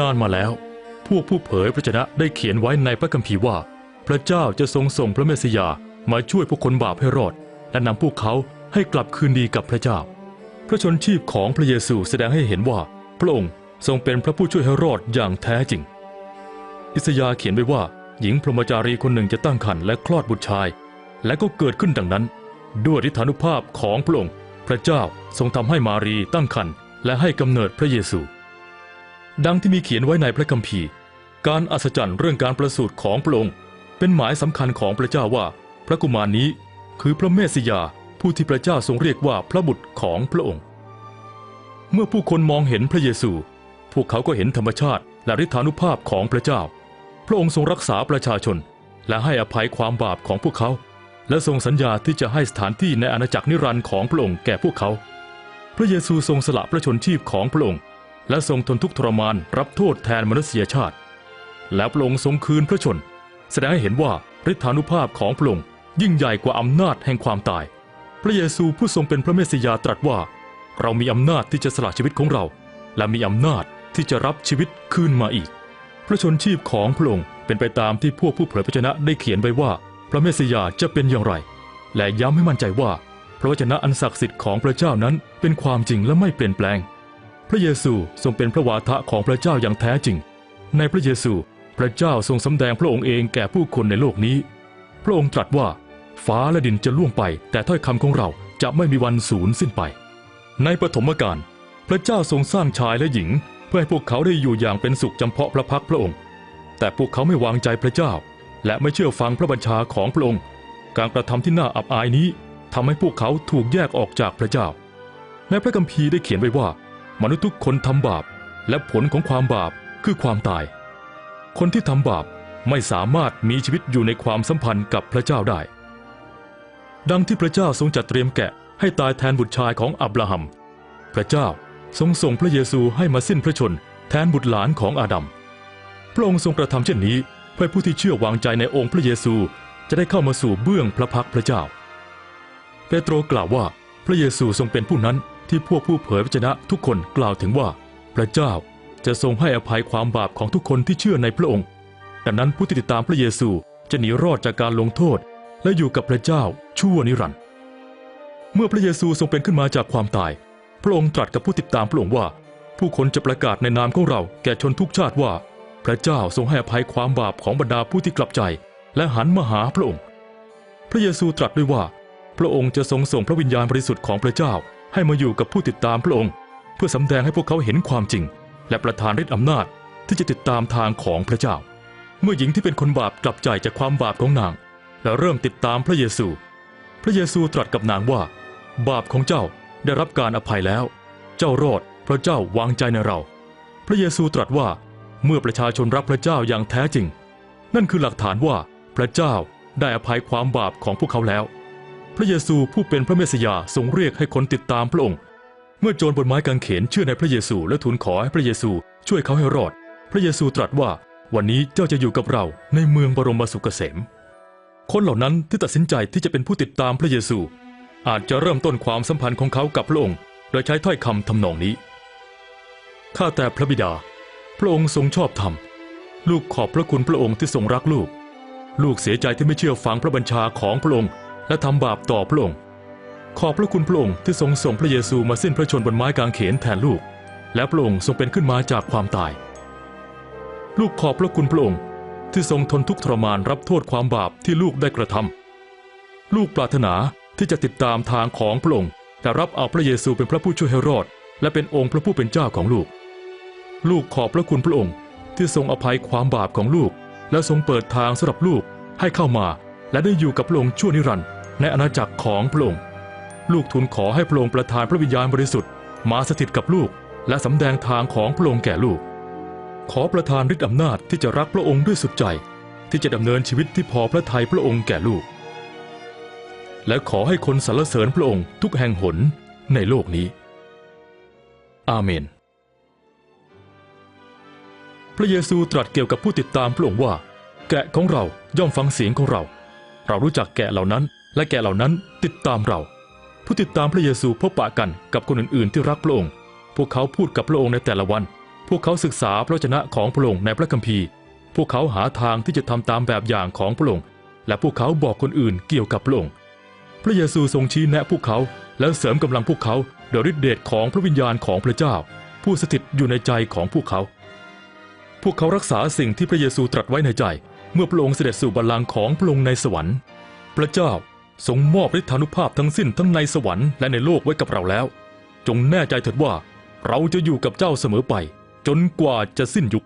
นานมาแล้ว พวกผู้เผยพระชนะได้เขียนไว้ในพระคัมภีร์ว่า พระเจ้าจะทรงส่งพระเมสสิยามาช่วยพวกคนบาปให้รอด และนำพวกเขาให้กลับคืนดีกับพระเจ้า พระชนชีพของพระเยซูแสดงให้เห็นว่า พระองค์ทรงเป็นพระผู้ช่วยให้รอดอย่างแท้จริง อิสยาเขียนไว้ว่า หญิงพรหมจารีคนหนึ่งจะตั้งครรภ์และคลอดบุตรชาย และก็เกิดขึ้นดังนั้น ด้วยฤทธานุภาพของพระองค์ พระเจ้าทรงทำให้มารีตั้งครรภ์และให้กำเนิดพระเยซู ดังที่มีเขียนไว้ในพระคัมภีร์ การอัศจรรย์เรื่องการประสูติของพระองค์ เป็นหมายสำคัญของพระเจ้าว่า พระกุมารนี้คือพระเมสสิยาผู้ที่พระเจ้าทรงเรียกว่าพระบุตรของพระองค์ เมื่อผู้คนมองเห็นพระเยซู พวกเขาก็เห็นธรรมชาติและฤทธานุภาพของพระเจ้า พระองค์ทรงรักษาประชาชน และให้อภัยความบาปของพวกเขา และทรงสัญญาที่จะให้สถานที่ในอาณาจักรนิรันดร์ของพระองค์แก่พวกเขา พระเยซูทรงสละพระชนชีพของพระองค์ และทรงทนทุกข์ทรมานรับโทษแทนมนุษยชาติ และพระองค์ทรงคืนพระชน แสดงให้เห็นว่าฤทธานุภาพของพระองค์ยิ่งใหญ่กว่าอำนาจแห่งความตาย พระเยซูผู้ทรงเป็นพระเมสสิยาตรัสว่า เรามีอำนาจที่จะสละชีวิตของเรา และมีอำนาจที่จะรับชีวิตคืนมาอีก พระชนชีพของพระองค์เป็นไปตามที่พวกผู้เผยพระชนะได้เขียนไว้ว่า พระเมสสิยาจะเป็นอย่างไร และย้ำให้มั่นใจว่า พระวจนะอันศักดิ์สิทธิ์ของพระเจ้านั้นเป็นความจริงและไม่เปลี่ยนแปลง ระเยซูทรงเป็นพระวาทะของพระเจ้าอย่างแท้จริง ในพระเยซู พระเจ้าทรงสำแดงพระองค์เองแก่ผู้คนในโลกนี้ พระองค์ตรัสว่า ฟ้าและดินจะล่วงไป แต่ถ้อยคำของเราจะไม่มีวันสูญสิ้นไป ในปฐมกาลพระเจ้าทรงสร้างชายและหญิง เพื่อให้พวกเขาได้อยู่อย่างเป็นสุขจำเพาะพระพักพระองค์ แต่พวกเขาไม่วางใจพระเจ้า และไม่เชื่อฟังพระบัญชาของพระองค์ การกระทำที่น่าอับอายนี้ทำให้พวกเขาถูกแยกออกจากพระเจ้า ในพระคัมภีร์ได้เขียนไว้ว่า มนุษย์ทุกคนทำบาป และผลของความบาปคือความตาย คนที่ทำบาปไม่สามารถมีชีวิตอยู่ในความสัมพันธ์กับพระเจ้าได้ ดังที่พระเจ้าทรงจัดเตรียมแกะให้ตายแทนบุตรชายของอับราฮัม พระเจ้าทรงส่งพระเยซูให้มาสิ้นพระชนแทนบุตรหลานของอาดัม พระองค์ทรงกระทำเช่นนี้เพื่อผู้ที่เชื่อวางใจในองค์พระเยซูจะได้เข้ามาสู่เบื้องพระพักพระเจ้า เปโตรกล่าวว่าพระเยซูทรงเป็นผู้นั้น ที่พวกผู้เผยพระชนะทุกคนกล่าวถึงว่า พระเจ้าจะทรงให้อภัยความบาปของทุกคนที่เชื่อในพระองค์ ดังนั้นผู้ที่ติดตามพระเยซูจะหนีรอดจากการลงโทษ และอยู่กับพระเจ้าชั่วนิรันดร์เมื่อพระเยซูทรงเป็นขึ้นมาจากความตาย พระองค์ตรัสกับผู้ติดตามพระองค์ว่า ผู้คนจะประกาศในนามของเราแก่ชนทุกชาติว่า พระเจ้าทรงให้อภัยความบาปของบรรดาผู้ที่กลับใจ และหันมาหาพระองค์ พระเยซูตรัสด้วยว่า พระองค์จะทรงส่งพระวิญญาณบริสุทธิ์ของพระเจ้า ให้มาอยู่กับผู้ติดตามพระองค์ เพื่อสำแดงให้พวกเขาเห็นความจริง และประทานฤทธิอำนาจที่จะติดตามทางของพระเจ้า เมื่อหญิงที่เป็นคนบาปกลับใจจากความบาปของนาง และเริ่มติดตามพระเยซู พระเยซูตรัสกับนางว่า บาปของเจ้าได้รับการอภัยแล้ว เจ้ารอดพระเจ้าวางใจในเรา พระเยซูตรัสว่าเมื่อประชาชนรักพระเจ้าอย่างแท้จริง นั่นคือหลักฐานว่าพระเจ้าได้อภัยความบาปของพวกเขาแล้ว พระเยซูผู้เป็นพระเมสสยาทรงเรียกให้คนติดตามพระองค์ เมื่อโจรบนไม้กางเขนเชื่อในพระเยซูและทูลขอให้พระเยซูช่วยเขาให้รอด พระเยซูตรัสว่าวันนี้เจ้าจะอยู่กับเราในเมืองบรมสุขเกษม คนเหล่านั้นที่ตัดสินใจที่จะเป็นผู้ติดตามพระเยซู อาจจะเริ่มต้นความสัมพันธ์ของเขากับพระองค์ โดยใช้ถ้อยคำทำนองนี้ ข้าแต่พระบิดา พระองค์ทรงชอบธรรม ลูกขอบพระคุณพระองค์ที่ทรงรักลูก ลูกเสียใจที่ไม่เชื่อฟังพระบัญชาของพระองค์ และทำบาปต่อพระองค์ ขอบพระคุณพระองค์ที่ทรงส่งพระเยซูมาสิ้นพระชนบนไม้กางเขนแทนลูก และพระองค์ทรงเป็นขึ้นมาจากความตาย ลูกขอบพระคุณพระองค์ที่ทรงทนทุกข์ทรมานรับโทษความบาปที่ลูกได้กระทำลูกปรารถนาที่จะติดตามทางของพระองค์แต่รับเอาพระเยซูเป็นพระผู้ช่วยให้รอด และเป็นองค์พระผู้เป็นเจ้าของลูก ลูกขอบพระคุณพระองค์ที่ทรงอภัยความบาปของลูก และทรงเปิดทางสำหรับลูกให้เข้ามา และได้อยู่กับพระองค์ชั่วนิรันดร์ ในอาณาจักรของพระองค์ ลูกทูลขอให้พระองค์ประทานพระวิญญาณบริสุทธิ์มาสถิตกับลูก และสำแดงทางของพระองค์แก่ลูก ขอประทานฤทธิอำนาจที่จะรักพระองค์ด้วยสุดใจ ที่จะดำเนินชีวิตที่พอพระทัยพระองค์แก่ลูก และขอให้คนสรรเสริญพระองค์ทุกแห่งหนในโลกนี้ อาเมน พระเยซูตรัสเกี่ยวกับผู้ติดตามพระองค์ว่า แกะของเราย่อมฟังเสียงของเรา เรารู้จักแกะเหล่านั้น และแกะเหล่านั้นติดตามเรา ผู้ติดตามพระเยซูพบปะกันกับคนอื่นๆ ที่รักพระองค์ พวกเขาพูดกับพระองค์ในแต่ละวัน พวกเขาศึกษาพระวจนะของพระองค์ในพระคัมภีร์ พวกเขาหาทางที่จะทำตามแบบอย่างของพระองค์ และพวกเขาบอกคนอื่นเกี่ยวกับพระองค์ พระเยซูทรงชี้แนะพวกเขา แล้วเสริมกำลังพวกเขาโดยฤทธิเดชของพระวิญญาณของพระเจ้า ผู้สถิตอยู่ในใจของพวกเขา พวกเขารักษาสิ่งที่พระเยซูตรัสไว้ในใจ เมื่อพระองค์เสด็จสู่บัลลังก์ของพระองค์ในสวรรค์ พระเจ้าทรงมอบฤทธานุภาพทั้งสิ้นทั้งในสวรรค์และในโลกไว้กับเราแล้ว จงแน่ใจเถิดว่า เราจะอยู่กับเจ้าเสมอไป จนกว่าจะสิ้นยุค